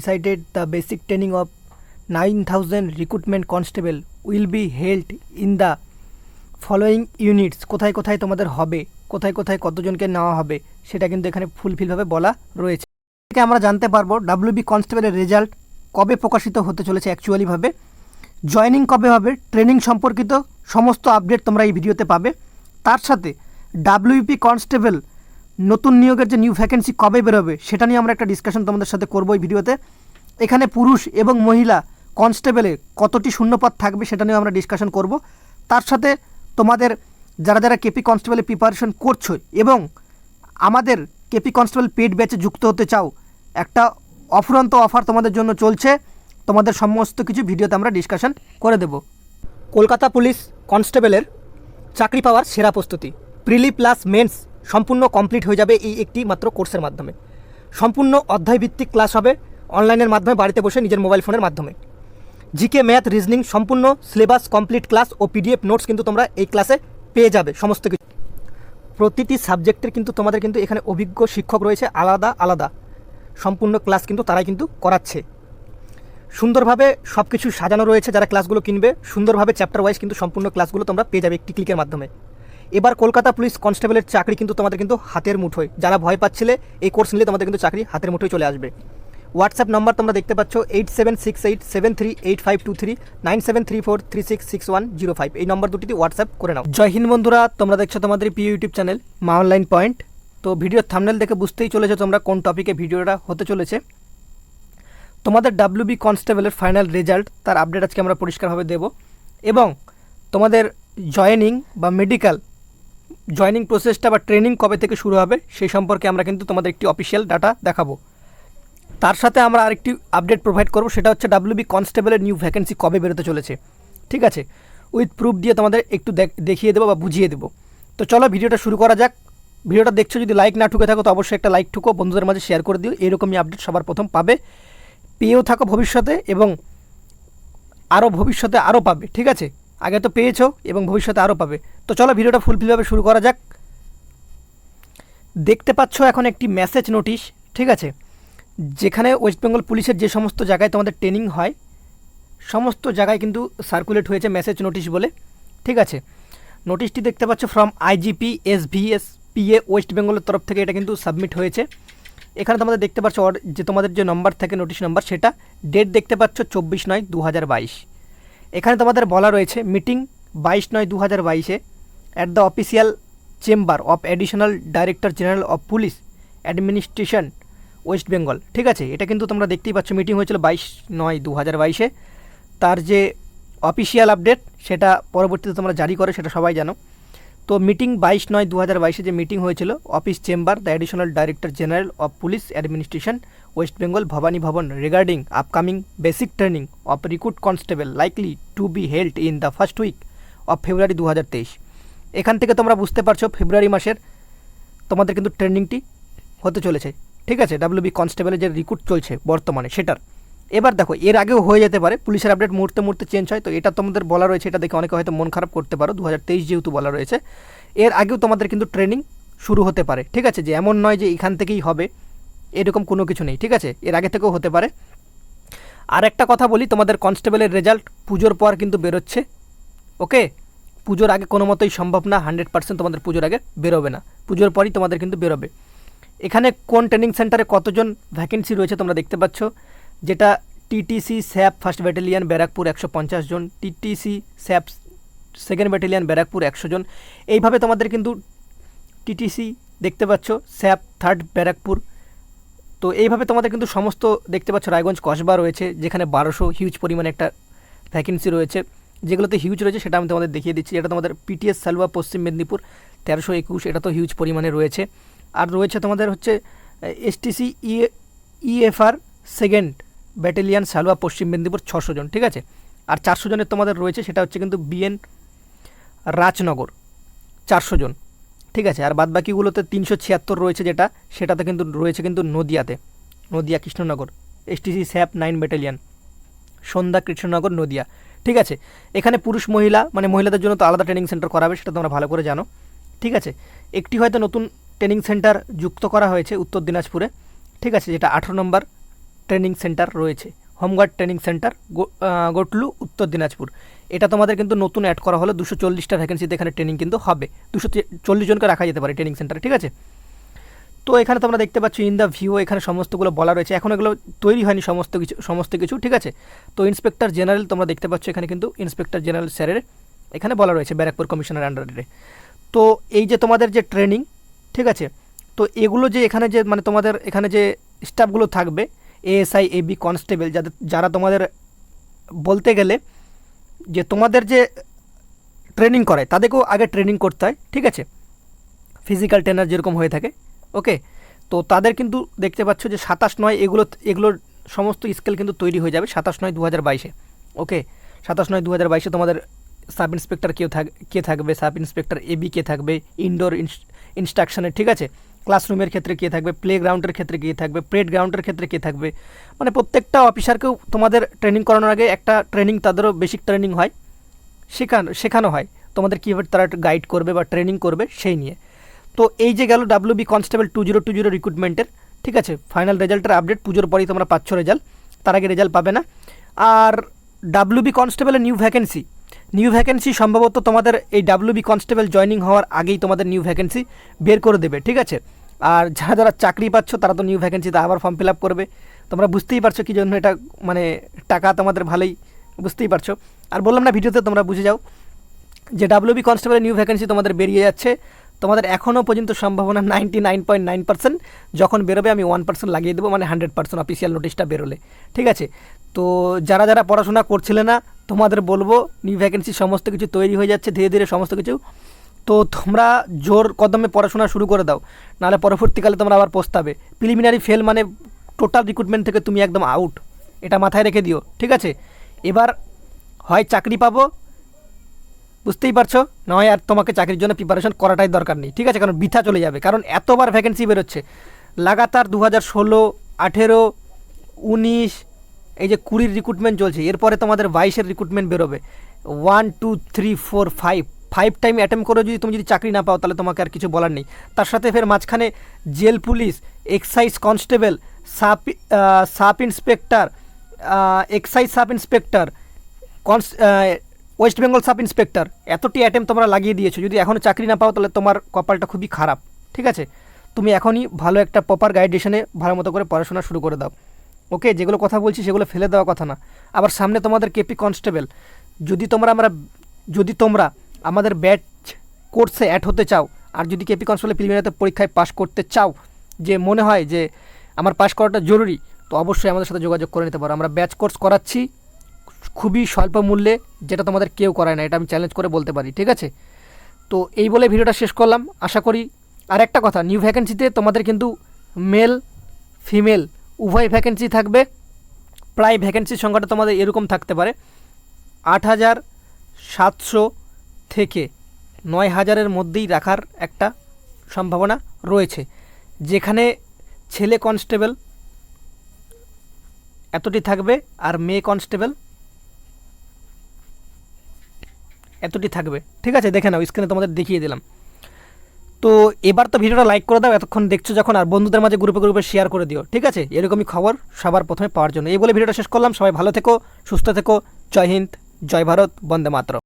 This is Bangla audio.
decided the basic training of 9000 recruitment constable will be held in the following units কোথায় কোথায় তোমাদের হবে? কোথায় কোথায় কতজনকে নেওয়া হবে? সেটা কিন্তু এখানে ফুলফিলভাবে বলা রয়েছে। থেকে আমরা জানতে পারব ডাব্লিউবি কনস্টেবলের রেজাল্ট কবে প্রকাশিত হতে চলেছে অ্যাকচুয়ালিভাবে জয়নিং কবে হবে? ট্রেনিং সম্পর্কিত সমস্ত আপডেট তোমরা এই ভিডিওতে পাবে। তার সাথে ডাব্লিউপি কনস্টেবল নতুন নিয়োগের যে নিউ ভ্যাকেন্সি কবে বেরোবে, সেটা নিয়ে আমরা একটা ডিসকাশন তোমাদের সাথে করব এই ভিডিওতে। এখানে পুরুষ এবং মহিলা কনস্টেবলে কতটি শূন্যপদ থাকবে সেটা নিয়ে আমরা ডিসকাশন করব। তার সাথে তোমাদের যারা যারা কেপি কনস্টেবলে প্রিপারেশন করছ এবং আমাদের কেপি কনস্টেবল পেড ব্যাচে যুক্ত হতে চাও, একটা অফুরন্ত অফার তোমাদের জন্য চলছে। তোমাদের সমস্ত কিছু ভিডিওতে আমরা ডিসকাশন করে দেব। কলকাতা পুলিশ কনস্টেবলের চাকরি পাওয়ার সেরা প্রস্তুতি। প্রিলি প্লাস মেন্স সম্পূর্ণ কমপ্লিট হয়ে যাবে এই একটি মাত্র কোর্সের মাধ্যমে। সম্পূর্ণ অধ্যায়ভিত্তিক ক্লাস হবে অনলাইনের মাধ্যমে বাড়িতে বসে নিজের মোবাইল ফোনের মাধ্যমে। জিকে, ম্যাথ, রিজনিং, সম্পূর্ণ সিলেবাস, কমপ্লিট ক্লাস ও পিডিএফ নোটস কিন্তু তোমরা এই ক্লাসে পেয়ে যাবে, সমস্ত কিছু। প্রতিটি সাবজেক্টের কিন্তু তোমাদের কিন্তু এখানে অভিজ্ঞ শিক্ষক রয়েছে, আলাদা আলাদা। সম্পূর্ণ ক্লাস কিন্তু তারাই কিন্তু করাচ্ছে। সুন্দরভাবে সব কিছু সাজানো রয়েছে, যারা ক্লাসগুলো কিনবে, সুন্দরভাবে চ্যাপ্টার ওয়াইজ কিন্তু সম্পূর্ণ ক্লাসগুলো তোমরা পেয়ে যাবে একটি ক্লিকের মাধ্যমে। এবার কলকাতা পুলিশ কনস্টেবলের চাকরি কিন্তু তোমাদের কিন্তু হাতের মুঠোয়। যারা ভয় পাচ্ছিলে, এই কোর্স নিলে তোমাদের কিন্তু চাকরি হাতের মুঠোয় চলে আসবে। হোয়াটসঅ্যাপ নাম্বার তোমরা দেখতে পাচ্ছ eight seven six eight seven three eight five two three nine seven three four three six six one zero five এই নম্বর দুটিতে হোয়াটসঅ্যাপ করে নাও। জয় হিন্দ বন্ধুরা, তোমরা দেখছ তোমাদের প্রিয় YouTube channel Maa online point তো ভিডিওর থামনেল দেখে বুঝতেই চলেছো তোমরা কোন টপিকে ভিডিওটা হতে চলেছে। তোমাদের ডাব্লিউবি কনস্টেবলের ফাইনাল রেজাল্ট তার আপডেট আজকে আমরা পরিষ্কারভাবে দেব। এবং তোমাদের জয়েনিং বা মেডিকেল জয়েনিং প্রসেসটা বা ট্রেনিং কবে থেকে শুরু হবে সেই সম্পর্কে আমরা কিন্তু তোমাদের একটি অফিসিয়াল ডাটা দেখাবো। তার সাথে আমরা আরেকটি আপডেট প্রোভাইড করব, সেটা হচ্ছে ডাব্লিউবি কনস্টেবলের নিউ ভ্যাকেন্সি কবে বেরোতে চলেছে। ঠিক আছে? উইথ প্রুফ দিয়ে তোমাদের একটু দেখ- দেখিয়ে দেবো বা বুঝিয়ে দেবো। তো চলো ভিডিওটা শুরু করা যাক। ভিডিওটা দেখছ, যদি লাইক না ঠুকে থাকো, তো অবশ্যই একটা লাইক ঠুকো, বন্ধুদের মাঝে শেয়ার করে দিও। এরকমই আপডেট সবার প্রথম পাবে। পেয়েও থাকো ভবিষ্যতে এবং আরও ভবিষ্যতে আরও পাবে। ঠিক আছে? আগে তো পেয়েছ এবং ভবিষ্যতে আরও পাবে। তো চলো ভিডিওটা ফুলফিলভাবে শুরু করা যাক। দেখতে পাচ্ছ এখন একটি মেসেজ নোটিশ ঠিক আছে? যেখানে ওয়েস্ট বেঙ্গল পুলিশের যে সমস্ত জায়গায় তোমাদের ট্রেনিং হয়, সমস্ত জায়গায় কিন্তু সার্কুলেট হয়েছে মেসেজ নোটিশ বলে, ঠিক আছে? নোটিশটি দেখতে পাচ্ছ from IGP S VS PA west বেঙ্গলের তরফ থেকে এটা কিন্তু সাবমিট হয়েছে। এখানে তোমাদের দেখতে পাচ্ছ যে তোমাদের যে নম্বর থাকে নোটিশ নাম্বার সেটা ডেট দেখতে পাচ্ছ চব্বিশ নয় দু হাজার বাইশ। এখানে তোমাদের বলা রয়েছে মিটিং বাইশ নয় দু হাজার বাইশে at the official chamber of additional director general of police administration West Bengal ঠিক আছে? এটা কিন্তু তোমরা দেখতেই পাচ্ছ, মিটিং হয়েছিল বাইশ নয় দু হাজার বাইশে। তার যে অফিসিয়াল আপডেট সেটা পরবর্তীতে তোমরা জারি করে, সেটা সবাই জানো। তো মিটিং বাইশ নয় দু হাজার বাইশে যে মিটিং হয়েছিল office chamber the additional director general of police administration West Bengal Bhabani Bhaban regarding upcoming basic training of recruit constable likely to be held in the first week of February দু হাজার তেইশ এখান থেকে তোমরা বুঝতে পারছ ফেব্রুয়ারি মাসের তোমাদের কিন্তু ট্রেনিংটি হতে চলেছে। ঠিক আছে ডাব্লিউবি কনস্টেবলের যে রিক্রুট চলছে বর্তমানে সেটার। এবার দেখো, এর আগেও হয়ে যেতে পারে, পুলিশের আপডেট মুহূর্তে মুহূর্তে চেঞ্জ হয়, তো এটা তোমাদের বলা রয়েছে, এটা দেখে অনেকে হয়তো মন খারাপ করতে পারো দু হাজার তেইশ যেহেতু বলা রয়েছে। এর আগেও তোমাদের কিন্তু ট্রেনিং শুরু হতে পারে। ঠিক আছে, যে এমন নয় যে এখান থেকেই হবে। এরকম কোনো কিছু নেই, ঠিক আছে? এর আগে থেকেও হতে পারে। আর একটা কথা বলি, তোমাদের কনস্টেবলের রেজাল্ট পুজোর পর কিন্তু বেরোচ্ছে, ওকে? পুজোর আগে কোনো মতোই সম্ভব না হান্ড্রেড পার্সেন্ট তোমাদের পুজোর আগে বেরোবে না। পুজোর পরই তোমাদের কিন্তু বেরোবে। এখানে কোন ট্রেনিং সেন্টারে কতজন ভ্যাকেন্সি রয়েছে তোমরা দেখতে পাচ্ছ? যেটা TTC SAP first battalion Barrackpore একশো পঞ্চাশ জন TTC SAP second battalion Barrackpore একশো জন। এইভাবে তোমাদের কিন্তু টিটিসি দেখতে পাচ্ছ স্যাপ থার্ড ব্যারাকপুর তো এইভাবে তোমাদের কিন্তু সমস্ত দেখতে পাচ্ছ রায়গঞ্জ কসবা রয়েছে, যেখানে বারোশো হিউজ পরিমাণে একটা ভ্যাকেন্সি রয়েছে। যেগুলোতে হিউজ রয়েছে সেটা আমি তোমাদের দেখিয়ে দিচ্ছি। এটা তোমাদের পিটিএস সালুয়া পশ্চিম মেদিনীপুর, তেরোশো একুশ, এটা তো হিউজ পরিমাণে রয়েছে। আর রয়েছে তোমাদের হচ্ছে STC E EFR second battalion Salua Paschim Medinipur ছশো জন, ঠিক আছে? আর চারশো জনের তোমাদের রয়েছে, সেটা হচ্ছে কিন্তু বিএন রাজনগর, চারশো জন। ঠিক আছে, আর বাদবাকিগুলোতে তিনশো ছিয়াত্তর রয়েছে যেটা, সেটাতে কিন্তু রয়েছে কিন্তু নদিয়াতে, Nadia Krishnanagar STC SAP nine battalion সন্ধ্যা কৃষ্ণনগর, নদিয়া, ঠিক আছে? এখানে পুরুষ মহিলা মানে মহিলাদের জন্য তো আলাদা ট্রেনিং সেন্টার করাবে সেটা তোমরা ভালো করে জানো, ঠিক আছে? একটি হয়তো নতুন ট্রেনিং সেন্টার যুক্ত করা হয়েছে উত্তর দিনাজপুরে, ঠিক আছে? যেটা আঠেরো নম্বর ট্রেনিং সেন্টার রয়েছে home guard training centre Gotlu, Uttar Dinajpur. এটা তোমাদের কিন্তু নতুন অ্যাড করা হলো দুশো চল্লিশটা ভ্যাকেন্সিতে এখানে ট্রেনিং কিন্তু হবে। দুশো চল্লিশ জনকে রাখা যেতে পারে ট্রেনিং সেন্টারে ঠিক আছে? তো এখানে তোমরা দেখতে পাচ্ছ ইন দ্য ভিউ এখানে সমস্তগুলো বলা রয়েছে। এখন এগুলো তৈরি হয়নি সমস্ত কিছু সমস্ত কিছু, ঠিক আছে? তো ইন্সপেক্টর জেনারেল তোমরা দেখতে পাচ্ছ এখানে কিন্তু ইন্সপেক্টর জেনারেল স্যারের এখানে বলা রয়েছে ব্যারাকপুর কমিশনের আন্ডারে তো এই যে তোমাদের যে ট্রেনিং ঠিক আছে? তো এগুলো যে এখানে যে মানে তোমাদের এখানে যে স্টাফগুলো থাকবে এএসআই এবি কনস্টেবল যাদের যারা তোমাদের বলতে গেলে তোমাদের যে ট্রেনিং করায়, তাদেরকেও আগে ট্রেনিং করতে হয়, ঠিক আছে? ফিজিক্যাল ট্রেনার যেরকম হয়ে থাকে ওকে তো তাদের কিন্তু দেখতে পাচ্ছ যে সাতাশ নয় এগুলো, এগুলোর সমস্ত স্কেল কিন্তু তৈরি হয়ে যাবে সাতাশ নয় দু হাজার বাইশে ওকে সাতাশ নয় দু হাজার বাইশে তোমাদের সাব ইন্সপেক্টর কেউ থাক, কে থাকবে? সাব ইন্সপেক্টর এবি কে থাকবে ইনডোর ইনস্ট্রাকশনের ঠিক আছে? ক্লাসরুমের ক্ষেত্রে কে থাকবে প্লে গ্রাউন্ডের ক্ষেত্রে কে থাকবে প্রেড গ্রাউন্ডের ক্ষেত্রে কে থাকবে? মানে প্রত্যেকটা অফিসারকেও তোমাদের ট্রেনিং করানোর আগে একটা ট্রেনিং তাদেরও বেসিক ট্রেনিং হয়। শেখানো শেখানো হয়। তোমাদের কীভাবে তারা গাইড করবে বা ট্রেনিং করবে সেই নিয়ে। তো এই যে গেল W B constable two zero two zero রিক্রুটমেন্টের ঠিক আছে? ফাইনাল রেজাল্টের আপডেট পুজোর পরেই তোমরা পাচ্ছ রেজাল্ট তার আগে রেজাল্ট পাবে না। আর ডাব্লিউ বি কনস্টেবলের নিউ ভ্যাকেন্সি নিউ ভ্যাকেন্সি সম্ভবত তোমাদের এই ডাব্লিউ বি কনস্টেবল জয়নিং হওয়ার আগেই তোমাদের নিউ ভ্যাকেন্সি বের করে দেবে, ঠিক আছে? আর যারা যারা চাকরি পাচ্ছ, তারা তো নিউ ভ্যাকেন্সিতে আবার ফর্ম ফিল আপ করবে। তোমরা বুঝতেই পারছ কি জন্য এটা মানে টাকা তোমাদের ভালোই, বুঝতেই পারছ? আর বললাম না ভিডিওতে তোমরা বুঝে যাও যে ডাব্লিউবি কনস্টেবলের নিউ ভ্যাকেন্সি তোমাদের বেরিয়ে যাচ্ছে। তোমাদের এখনও পর্যন্ত সম্ভাবনা ninety nine point nine percent যখন বেরোবে আমি ওয়ান পার্সেন্ট লাগিয়ে দেবো মানে হান্ড্রেড পার্সেন্ট অফিসিয়াল নোটিশটা বেরোলে, ঠিক আছে? তো যারা যারা পড়াশোনা করছিলে না তোমাদের বলব নিউ ভ্যাকেন্সি সমস্ত কিছু তৈরি হয়ে যাচ্ছে, ধীরে ধীরে সমস্ত কিছু। তো তোমরা জোর কদমে পড়াশোনা শুরু করে দাও, নাহলে পরবর্তীকালে তোমরা আবার পস্তাবে। প্রিলিমিনারি ফেল মানে টোটাল রিক্রুটমেন্ট থেকে তুমি একদম আউট এটা মাথায় রেখে দিও, ঠিক আছে? এবার হয় চাকরি পাবো, বুঝতেই পারছ? নয় আর তোমাকে চাকরির জন্য প্রিপারেশন করাটাই দরকার নেই, ঠিক আছে? কারণ বৃথা চলে যাবে, কারণ এতবার ভ্যাকেন্সি বেরোচ্ছে। লাগাতার দু হাজার ষোলো, আঠেরো, উনিশ এই যে কুড়ির রিক্রুটমেন্ট চলছে, এরপরে তোমাদের বাইশের রিক্রুটমেন্ট বেরোবে। One two three four five five time attempt করে যদি তুমি যদি চাকরি না পাও, তাহলে তোমাকে আর কিছু বলার নেই। তার সাথে ফের মাঝখানে jail police excise constable sub sub inspector excise sub inspector cons West Bengal sub inspector এতটি অ্যাটেম্প তোমরা লাগিয়ে দিয়েছ। যদি এখনও চাকরি না পাও, তাহলে তোমার কপালটা খুবই খারাপ। ঠিক আছে? তুমি এখনই ভালো একটা প্রপার গাইডেশনে ভালো মতো করে পড়াশোনা শুরু করে দাও। ওকে, যেগুলো কথা বলছি সেগুলো ফেলে দেওয়া কথা না। আবার সামনে তোমাদের কেপি কনস্টেবল, যদি তোমরা আমরা, যদি তোমরা আমাদের ব্যাচ কোর্সে অ্যাড হতে চাও, আর যদি কেপি কনস্টেবল প্রিলিমিনারিতে পরীক্ষায় পাশ করতে চাও, যে মনে হয় যে আমার পাশ করাটা জরুরি, তো অবশ্যই আমাদের সাথে যোগাযোগ করে নিতে পারো। আমরা ব্যাচ কোর্স করাচ্ছি খুবই স্বল্প মূল্যে, যেটা তোমাদের কেউ করায় না, এটা আমি চ্যালেঞ্জ করে বলতে পারি, ঠিক আছে? তো এই বলে ভিডিওটা শেষ করলাম। আশা করি আর একটা কথা নিউ ভ্যাকেন্সিতে তোমাদের কিন্তু মেল ফিমেল উভয় ভ্যাকেন্সি থাকবে। প্রায় ভ্যাকেন্সির সংখ্যাটা তোমাদের এরকম থাকতে পারে। আট হাজার সাতশো থেকে নয় হাজারের মধ্যেই রাখার একটা সম্ভাবনা রয়েছে। যেখানে ছেলে কনস্টেবল এতটি থাকবে আর মেয়ে কনস্টেবল এতটি থাকবে। ঠিক আছে, দেখে নাও স্ক্রিনে তোমাদের দেখিয়ে দিলাম। তো এবার তো ভিডিওটা লাইক করে দাও, এতক্ষণ দেখছ যখন, আর বন্ধুদের মাঝে গ্রুপে গ্রুপে শেয়ার করে দিও, ঠিক আছে? এরকমই খবর সবার প্রথমে পাওয়ার জন্য। এই বলে ভিডিওটা শেষ করলাম, সবাই ভালো থেকো, সুস্থ থেকো, জয় হিন্দ, জয় ভারত, বন্দে মাতরম।